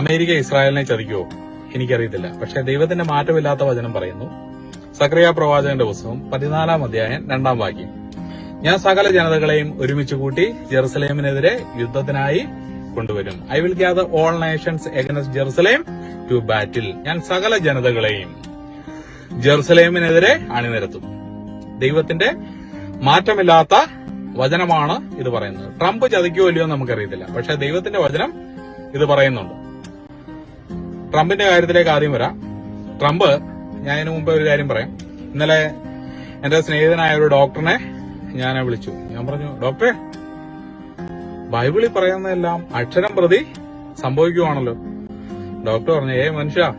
America ഇസ്രായേലിനെ ചതിക്കുമോ എനിക്കറിയത്തില്ല. പക്ഷെ ദൈവത്തിന്റെ മാറ്റമില്ലാത്ത വചനം പറയുന്നു. സക്രിയ പ്രവാചകന്റെ പുസ്തകം പതിനാലാം അധ്യായം രണ്ടാം വാക്യം. ഞാൻ സകല ജനതകളെയും ഒരുമിച്ച് കൂട്ടി ജെറുസലേമിനെതിരെ യുദ്ധത്തിനായി കൊണ്ടുവരും. I will gather all nations against Jerusalem to battle ഞാൻ സകല ജനതകളെയും ജെറുസലേമിനെതിരെ അണിനിരത്തും. ദൈവത്തിന്റെ മാറ്റമില്ലാത്ത വചനമാണ് ഇത് പറയുന്നത്. ട്രംപ് ചതിക്കുമല്ലയോ നമുക്കറിയത്തില്ല. പക്ഷെ ദൈവത്തിന്റെ വചനം ഇത് പറയുന്നുണ്ട്. ട്രംപിന്റെ കാര്യത്തിലേക്ക് ആദ്യം വരാം. ട്രംപ് ഞാൻ ഇതിനു മുമ്പ് ഒരു കാര്യം പറയാം. ഇന്നലെ എന്റെ സ്നേഹിതനായ ഒരു ഡോക്ടറിനെ ഞാൻ വിളിച്ചു. ഞാൻ പറഞ്ഞു ഡോക്ടറെ ബൈബിളിൽ പറയുന്നതെല്ലാം അക്ഷരം പ്രതി സംഭവിക്കുവാണല്ലോ. ഡോക്ടർ പറഞ്ഞു ഏ മനുഷ്യ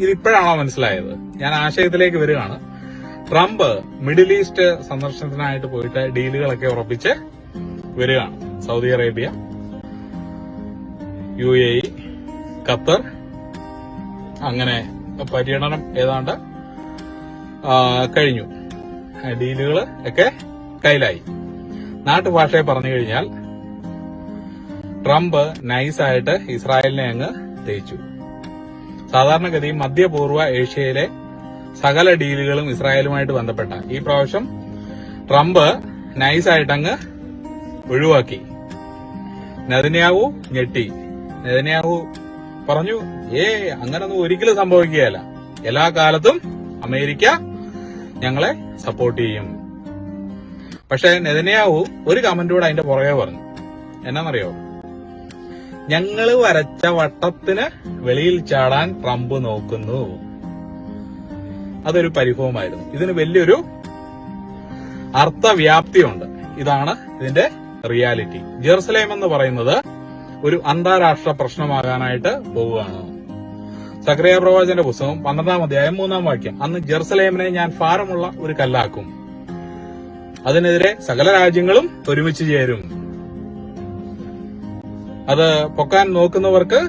ഇതിപ്പോഴാണോ മനസ്സിലായത്? ഞാൻ ആശയത്തിലേക്ക് വരികയാണ്. ട്രംപ് മിഡിൽ ഈസ്റ്റ് സന്ദർശനത്തിനായിട്ട് പോയിട്ട് ഡീലുകളൊക്കെ ഉറപ്പിച്ച് വരികയാണ്. Saudi Arabia U A E Qatar. അങ്ങനെ പര്യടനം ഏതാണ്ട് കഴിഞ്ഞു. ഡീലുകൾ ഒക്കെ കയ്യിലായി. നാട്ടുഭാഷയെ പറഞ്ഞു കഴിഞ്ഞാൽ ട്രംപ് നൈസായിട്ട് ഇസ്രായേലിനെ അങ്ങ് തേച്ചു. സാധാരണഗതി മധ്യപൂർവ ഏഷ്യയിലെ സകല ഡീലുകളും ഇസ്രായേലുമായിട്ട് ബന്ധപ്പെട്ട ഈ പ്രാവശ്യം ട്രംപ് നൈസായിട്ട് അങ്ങ് ഒഴിവാക്കി. നെതന്യാവു ഞെട്ടി. നെതന്യാഹു പറഞ്ഞു ഏ അങ്ങനൊന്നും ഒരിക്കലും സംഭവിക്കുകയല്ല. എല്ലാ കാലത്തും അമേരിക്ക ഞങ്ങളെ സപ്പോർട്ട് ചെയ്യും. പക്ഷെ നെതന്യാവു ഒരു കമന്റോട് അതിന്റെ പുറകെ പറഞ്ഞു. എന്നാന്നറിയോ? ഞങ്ങൾ വരച്ച വട്ടത്തിന് വെളിയിൽ ചാടാൻ ട്രംപ് നോക്കുന്നു. അതൊരു പരിഭവമായിരുന്നു. ഇതിന് വലിയൊരു അർത്ഥവ്യാപ്തിയുണ്ട്. ഇതാണ് ഇതിന്റെ റിയാലിറ്റി ജെറുസലേം എന്ന് പറയുന്നത് ഒരു അന്താരാഷ്ട്ര പ്രശ്നമാകാനായിട്ട് പോവുകയാണ്. സക്രിയ പ്രവാചന്റെ പുസ്തകം പന്ത്രണ്ടാം അധ്യായം മൂന്നാം വാക്യം. അന്ന് ജെറുസലേമിനെ ഞാൻ ഭാരമുള്ള ഒരു കല്ലാക്കും. അതിനെതിരെ സകല രാജ്യങ്ങളും ഒരുമിച്ച് ചേരും. അത് പൊക്കാൻ നോക്കുന്നവർക്ക്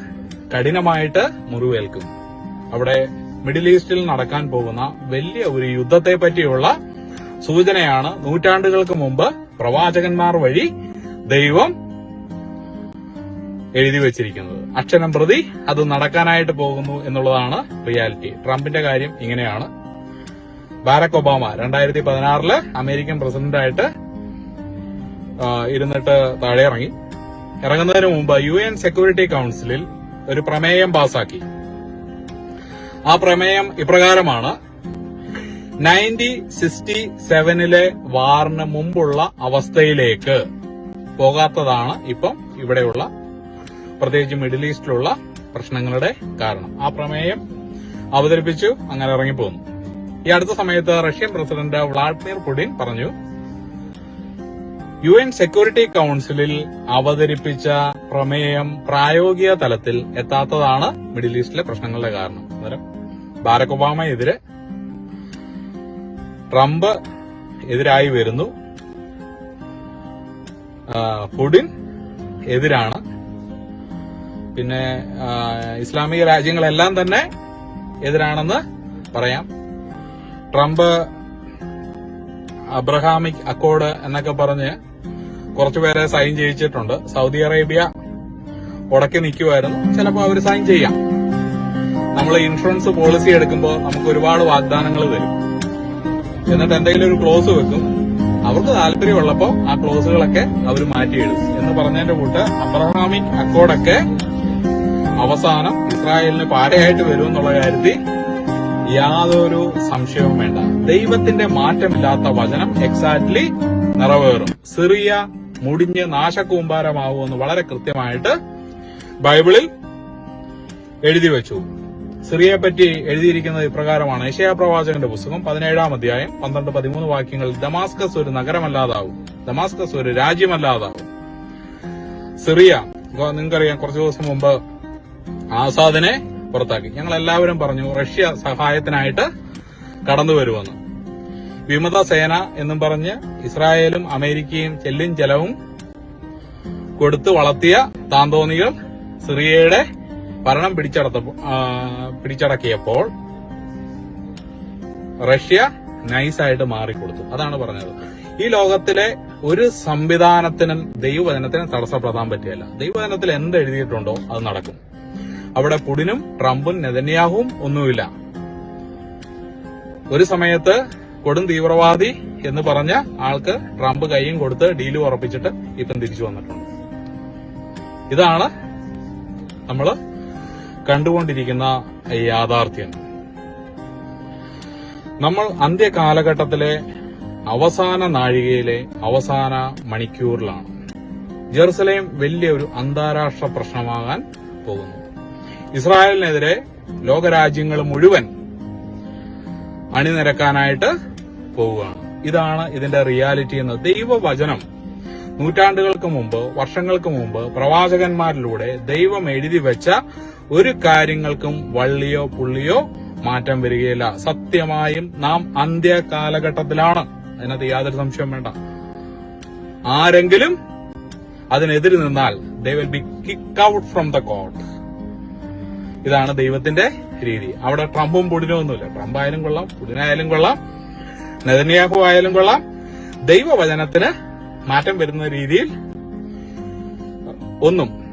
കഠിനമായിട്ട് മുറിവേൽക്കും. അവിടെ മിഡിൽ ഈസ്റ്റിൽ നടക്കാൻ പോകുന്ന വലിയ ഒരു യുദ്ധത്തെ പറ്റിയുള്ള സൂചനയാണ് നൂറ്റാണ്ടുകൾക്ക് മുമ്പ് പ്രവാചകന്മാർ വഴി ദൈവം എഴുതി വെച്ചിരിക്കുന്നത്. അക്ഷരം പ്രതി അത് നടക്കാനായിട്ട് പോകുന്നു എന്നുള്ളതാണ് റിയാലിറ്റി. ട്രംപിന്റെ കാര്യം ഇങ്ങനെയാണ്. ബാരക് ഒബാമ രണ്ടായിരത്തി പതിനാറിൽ അമേരിക്കൻ പ്രസിഡന്റായിട്ട് ഇരുന്നിട്ട് താഴെ ഇറങ്ങി ഇറങ്ങുന്നതിന് മുമ്പ് യു എൻ സെക്യൂരിറ്റി കൌൺസിലിൽ ഒരു പ്രമേയം പാസാക്കി. ആ പ്രമേയം ഇപ്രകാരമാണ്. നയന്റി സിക്സ്റ്റി സെവനിലെ വാറിന് മുമ്പുള്ള അവസ്ഥയിലേക്ക് പോകാത്തതാണ് ഇപ്പം ഇവിടെയുള്ള പ്രത്യേകിച്ച് മിഡിൽ ഈസ്റ്റിലുള്ള പ്രശ്നങ്ങളുടെ കാരണം. ആ പ്രമേയം അവതരിപ്പിച്ചു. അങ്ങനെ ഇറങ്ങിപ്പോന്നു ഈ അടുത്ത സമയത്ത് റഷ്യൻ പ്രസിഡന്റ് വ്ളാഡിമിർ പുടിൻ പറഞ്ഞു യു എൻ സെക്യൂരിറ്റി കൌൺസിലിൽ അവതരിപ്പിച്ച പ്രമേയം പ്രായോഗിക തലത്തിൽ എത്താത്തതാണ് മിഡിൽ ഈസ്റ്റിലെ പ്രശ്നങ്ങളുടെ കാരണം. അന്നേരം ബാരക് ഒബാമയെതിരെ ട്രംപ് എതിരായി വരുന്നു. പുടിൻ എതിരാണ് പിന്നെ ഇസ്ലാമിക രാജ്യങ്ങളെല്ലാം തന്നെ എതിരാണെന്ന് പറയാം. ട്രംപ് അബ്രഹാമിക് അക്കോർഡ് എന്നൊക്കെ പറഞ്ഞ് കുറച്ചുപേരെ സൈൻ ചെയ്യിച്ചിട്ടുണ്ട്. സൗദി അറേബ്യ ഉടക്കി നിൽക്കുമായിരുന്നു ചിലപ്പോൾ അവർ സൈൻ ചെയ്യാം. നമ്മൾ ഇൻഷുറൻസ് പോളിസി എടുക്കുമ്പോൾ നമുക്ക് ഒരുപാട് വാഗ്ദാനങ്ങൾ തരും എന്നിട്ട് എന്തെങ്കിലും ഒരു ക്ലോസ് വെക്കും. അവർക്ക് താല്പര്യമുള്ളപ്പോൾ ആ ക്ലോസുകളൊക്കെ അവർ മാറ്റിയിടും എന്ന് പറഞ്ഞതിന്റെ കൂട്ട് അബ്രഹാമിക് അക്കോർഡൊക്കെ അവസാനം ഇസ്രായേലിന് പാരയായിട്ട് വരും എന്നുള്ള കാര്യത്തിൽ യാതൊരു സംശയവും വേണ്ട. ദൈവത്തിന്റെ മാറ്റമില്ലാത്ത വചനം എക്സാക്ട്ലി നിറവേറും. സിറിയ മുടിഞ്ഞ് നാശകൂമ്പാരമാവുമെന്ന് വളരെ കൃത്യമായിട്ട് ബൈബിളിൽ എഴുതി വെച്ചു. സിറിയയെ പറ്റി എഴുതിയിരിക്കുന്നത് ഇപ്രകാരമാണ്. ഏഷ്യാ പ്രവാചകന്റെ പുസ്തകം പതിനേഴാം അധ്യായം പന്ത്രണ്ട് പതിമൂന്ന് വാക്യങ്ങൾ ദമാസ്കസ് ഒരു നഗരമല്ലാതാവും. ദമാസ്കസ് ഒരു രാജ്യമല്ലാതാവും. സിറിയ നിങ്ങൾക്കറിയാം കുറച്ചു ദിവസം മുമ്പ് ആസാദിനെ പുറത്താക്കി. ഞങ്ങൾ എല്ലാവരും പറഞ്ഞു റഷ്യ സഹായത്തിനായിട്ട് കടന്നു വരുമെന്ന്. വിമത സേന എന്നും പറഞ്ഞ് ഇസ്രായേലും അമേരിക്കയും ചെല്ലും ചെലവും കൊടുത്തു വളർത്തിയ താന്തോന്നികൾ സിറിയയുടെ ഭരണം പിടിച്ചടത്ത പിടിച്ചടക്കിയപ്പോൾ റഷ്യ നൈസായിട്ട് മാറിക്കൊടുത്തു. അതാണ് പറഞ്ഞത്. ഈ ലോകത്തിലെ ഒരു സംവിധാനത്തിനും ദൈവവചനത്തിനും തടസ്സപ്പെടാൻ പറ്റില്ല. ദൈവവചനത്തിൽ എന്ത് എഴുതിയിട്ടുണ്ടോ അത് നടക്കും. അവിടെ പുടിനും ട്രംപും നെതന്യാഹുവും ഒന്നുമില്ല. ഒരു സമയത്ത് കൊടും തീവ്രവാദി എന്ന് പറഞ്ഞ ആൾക്ക് ട്രംപ് കൈയും കൊടുത്ത് ഡീൽ ഉറപ്പിച്ചിട്ട് ഇപ്പം തിരിച്ചു വന്നിട്ടുണ്ട്. ഇതാണ് നമ്മൾ കണ്ടുകൊണ്ടിരിക്കുന്ന യാഥാർത്ഥ്യം. നമ്മൾ അന്ത്യകാലഘട്ടത്തിലെ അവസാന നാഴികയിലെ അവസാന മണിക്കൂറിലാണ്. ജെറുസലേം വലിയ ഒരു അന്താരാഷ്ട്ര പ്രശ്നമാകാൻ പോകുന്നു ഇസ്രായേലിനെതിരെ ലോകരാജ്യങ്ങൾ മുഴുവൻ അണിനിരക്കാനായിട്ട് പോവുകയാണ്. ഇതാണ് ഇതിന്റെ റിയാലിറ്റി എന്ന് ദൈവവചനം നൂറ്റാണ്ടുകൾക്ക് മുമ്പ് വർഷങ്ങൾക്ക് മുമ്പ് പ്രവാചകന്മാരിലൂടെ ദൈവം എഴുതി വെച്ച ഒരു കാര്യങ്ങൾക്കും വള്ളിയോ പുള്ളിയോ മാറ്റം വരികയില്ല. സത്യമായും നാം അന്ത്യ കാലഘട്ടത്തിലാണ് അതിനകത്ത് യാതൊരു സംശയം വേണ്ട. ആരെങ്കിലും അതിനെതിരെ നിന്നാൽ they will be kick out from the court ഇതാണ് ദൈവത്തിന്റെ രീതി. അവിടെ ട്രംപും പുടിനും ഒന്നുമില്ല. ട്രംപ് ആയാലും കൊള്ളാം പുടിനായാലും കൊള്ളാം നെതന്യാഹു ആയാലും കൊള്ളാം. ദൈവവചനത്തിന് മാറ്റം വരുന്ന രീതിയിൽ ഒന്നും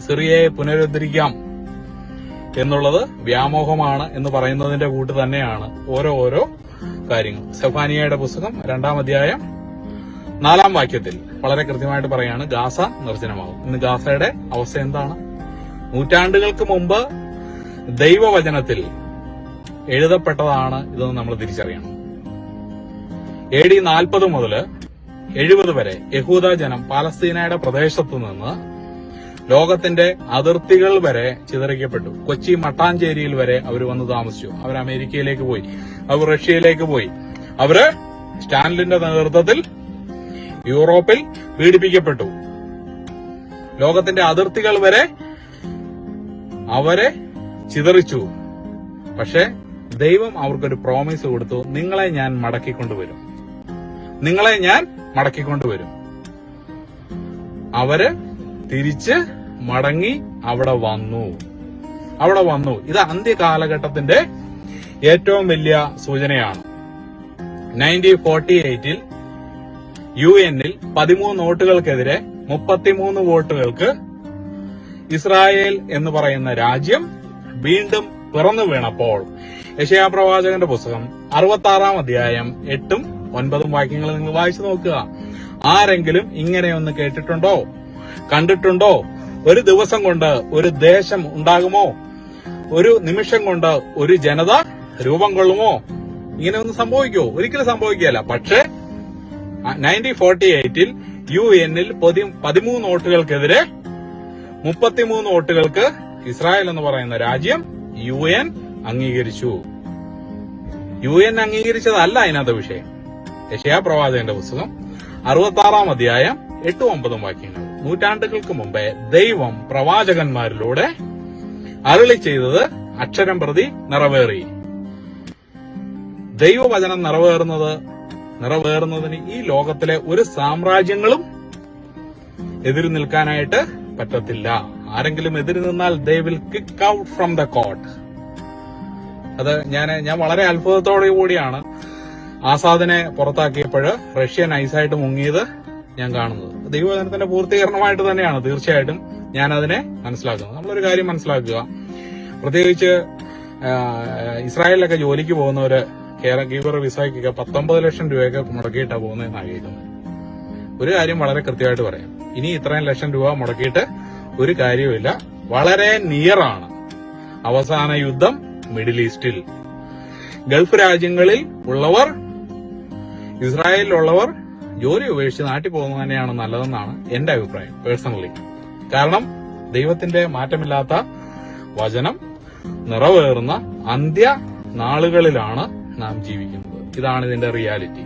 സിറിയയെ പുനരുദ്ധരിക്കാം എന്നുള്ളത് വ്യാമോഹമാണ് എന്ന് പറയുന്നതിന്റെ കൂട്ട് തന്നെയാണ് ഓരോ ഓരോ കാര്യങ്ങൾ സെഫാനിയയുടെ പുസ്തകം രണ്ടാം അധ്യായം നാലാം വാക്യത്തിൽ വളരെ കൃത്യമായിട്ട് പറയാണ് ഗാസ നിർജനമാകും. ഇന്ന് ഗാസയുടെ അവസ്ഥ എന്താണ്? നൂറ്റാണ്ടുകൾക്ക് മുമ്പ് ദൈവവചനത്തിൽ എഴുതപ്പെട്ടതാണ് ഇതെന്ന് നമ്മൾ തിരിച്ചറിയണം. എ ഡി നാൽപ്പത് മുതൽ എഴുപത് വരെ യഹൂദ ജനം പാലസ്തീനയുടെ പ്രദേശത്തു നിന്ന് ലോകത്തിന്റെ അതിർത്തികൾ വരെ ചിതറിക്കപ്പെട്ടു. കൊച്ചി മട്ടാഞ്ചേരിയിൽ വരെ അവർ വന്ന് താമസിച്ചു. അവർ അമേരിക്കയിലേക്ക് പോയി. അവർ റഷ്യയിലേക്ക് പോയി. അവർ സ്റ്റാൻലിന്റെ നേതൃത്വത്തിൽ യൂറോപ്പിൽ പീഡിപ്പിക്കപ്പെട്ടു. ലോകത്തിന്റെ അതിർത്തികൾ വരെ അവരെ ചിതറിച്ചു. പക്ഷെ ദൈവം അവർക്കൊരു പ്രോമിസ് കൊടുത്തു നിങ്ങളെ ഞാൻ മടക്കിക്കൊണ്ടുവരും. നിങ്ങളെ ഞാൻ മടക്കിക്കൊണ്ടുവരും. അവർ തിരിച്ച് മടങ്ങി അവിടെ വന്നു. അവിടെ വന്നു. ഇത് അന്ത്യകാലഘട്ടത്തിന്റെ ഏറ്റവും വലിയ സൂചനയാണ്. നയന്റീൻ ഫോർട്ടി എയ്റ്റിൽ യു എന്നിൽ പതിമൂന്ന് വോട്ടുകൾക്കെതിരെ മുപ്പത്തിമൂന്ന് വോട്ടുകൾക്ക് ഇസ്രായേൽ എന്ന് പറയുന്ന രാജ്യം വീണ്ടും പിറന്നു വീണപ്പോൾ. യശയാപ്രവാചകന്റെ പുസ്തകം അറുപത്തി ആറാം അധ്യായം എട്ടും ഒൻപതും വാക്യങ്ങൾ നിങ്ങൾ വായിച്ചു നോക്കുക. ആരെങ്കിലും ഇങ്ങനെയൊന്ന് കേട്ടിട്ടുണ്ടോ? കണ്ടിട്ടുണ്ടോ? ഒരു ദിവസം കൊണ്ട് ഒരു ദേശം ഉണ്ടാകുമോ? ഒരു നിമിഷം കൊണ്ട് ഒരു ജനത രൂപം കൊള്ളുമോ? ഇങ്ങനെ ഒന്നും സംഭവിക്കുമോ ഒരിക്കലും സംഭവിക്കുകയല്ല. പക്ഷേ നയന്റീൻ ഫോർട്ടി എയ്റ്റിൽ യു എന്നിൽ പതിമൂന്ന് വോട്ടുകൾക്കെതിരെ മുപ്പത്തിമൂന്ന് വോട്ടുകൾക്ക് ഇസ്രായേൽ എന്ന് പറയുന്ന രാജ്യം യു എൻ അംഗീകരിച്ചു. യു എൻ അംഗീകരിച്ചതല്ല അതിനകത്ത് വിഷയം. യശയാ പ്രവാചകന്റെ പുസ്തകം അറുപത്തി ആറാം അധ്യായം എട്ടും ഒമ്പതും വാക്യങ്ങൾ. നൂറ്റാണ്ടുകൾക്ക് മുമ്പേ ദൈവം പ്രവാചകന്മാരിലൂടെ അരുളി ചെയ്തത് അക്ഷരം പ്രതി നിറവേറി. ദൈവവചനം നിറവേറുന്നത് നിറവേറുന്നതിന് ഈ ലോകത്തിലെ ഒരു സാമ്രാജ്യങ്ങളും എതിര് നിൽക്കാനായിട്ട് പറ്റത്തില്ല. ആരെങ്കിലും എതിര് നിന്നാൽ they will kick out from the court അത് ഞാൻ ഞാൻ വളരെ അത്ഭുതത്തോടു കൂടിയാണ് ആസാദിനെ പുറത്താക്കിയപ്പോൾ റഷ്യ നൈസായിട്ട് മുങ്ങിയത് ഞാൻ കാണുന്നത്. ദൈവവചനത്തിന്റെ പൂർത്തീകരണമായിട്ട് തന്നെയാണ് തീർച്ചയായിട്ടും ഞാൻ അതിനെ മനസ്സിലാക്കുന്നത്. നമ്മളൊരു കാര്യം മനസ്സിലാക്കുക. പ്രത്യേകിച്ച് ഇസ്രായേലിലൊക്കെ ജോലിക്ക് പോകുന്നവര് കീവർ വിസയ്ക്കൊക്കെ പത്തൊമ്പത് ലക്ഷം രൂപയൊക്കെ മുടക്കിയിട്ടാണ് പോകുന്നതെന്നാണ് കേൾക്കുന്നത്. ഒരു കാര്യം വളരെ കൃത്യമായിട്ട് പറയാം. ഇനി ഇത്രയും ലക്ഷം രൂപ മുടക്കിയിട്ട് ഒരു കാര്യവുമില്ല. വളരെ നിയറാണ് അവസാന യുദ്ധം മിഡിൽ ഈസ്റ്റിൽ. ഗൾഫ് രാജ്യങ്ങളിൽ ഉള്ളവർ ഇസ്രായേലിലുള്ളവർ ജോലി ഉപേക്ഷിച്ച് നാട്ടിൽ പോകുന്നത് തന്നെയാണ് നല്ലതെന്നാണ് എന്റെ അഭിപ്രായം പേഴ്സണലി കാരണം ദൈവത്തിന്റെ മാറ്റമില്ലാത്ത വചനം നിറവേറുന്ന അന്ത്യ നാളുകളിലാണ് നാം ജീവിക്കുന്നത്. ഇതാണ് ഇതിന്റെ റിയാലിറ്റി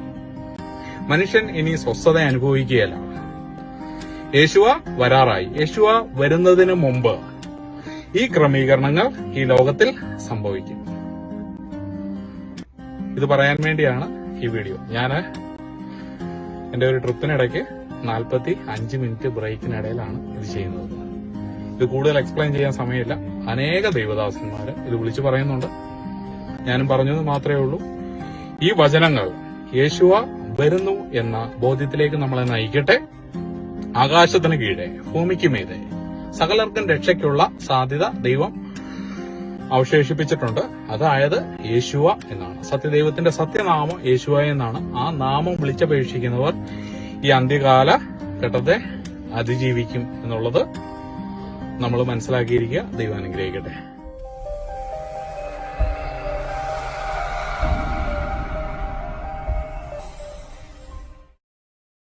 മനുഷ്യൻ ഇനി സ്വസ്ഥത അനുഭവിക്കുകയല്ല. യേശുവ വരാറായി. യേശുവ വരുന്നതിന് മുമ്പ് ഈ ക്രമീകരണങ്ങൾ ഈ ലോകത്തിൽ സംഭവിക്കും. ഇത് പറയാൻ വേണ്ടിയാണ് ഈ വീഡിയോ. ഞാൻ എന്റെ ഒരു ട്രിപ്പിനിടയ്ക്ക് നാൽപ്പത്തി അഞ്ച് മിനിറ്റ് ബ്രേക്കിനിടയിലാണ് ഇത് ചെയ്യുന്നത്. ഇത് കൂടുതൽ എക്സ്പ്ലെയിൻ ചെയ്യാൻ സമയമില്ല. അനേക ദൈവദാസന്മാർ ഇത് വിളിച്ചു പറയുന്നുണ്ട്. ഞാനും പറഞ്ഞത് മാത്രമേ ഉള്ളൂ. ഈ വചനങ്ങൾ യേശുവ വരുന്നു എന്ന ബോധ്യത്തിലേക്ക് നമ്മളെ നയിക്കട്ടെ. ആകാശത്തിന് കീഴെ ഭൂമിക്ക് മീതെ. സകലർക്കും രക്ഷയ്ക്കുള്ള സാധ്യത ദൈവം അവശേഷിപ്പിച്ചിട്ടുണ്ട്. അതായത് യേശുവ എന്നാണ്. സത്യദൈവത്തിന്റെ സത്യനാമം യേശുവ എന്നാണ്. ആ നാമം വിളിച്ചപേക്ഷിക്കുന്നവർ ഈ അന്ത്യകാല ഘട്ടത്തെ അതിജീവിക്കും എന്നുള്ളത് നമ്മൾ മനസ്സിലാക്കിയിരിക്കുക. ദൈവം അനുഗ്രഹിക്കട്ടെ.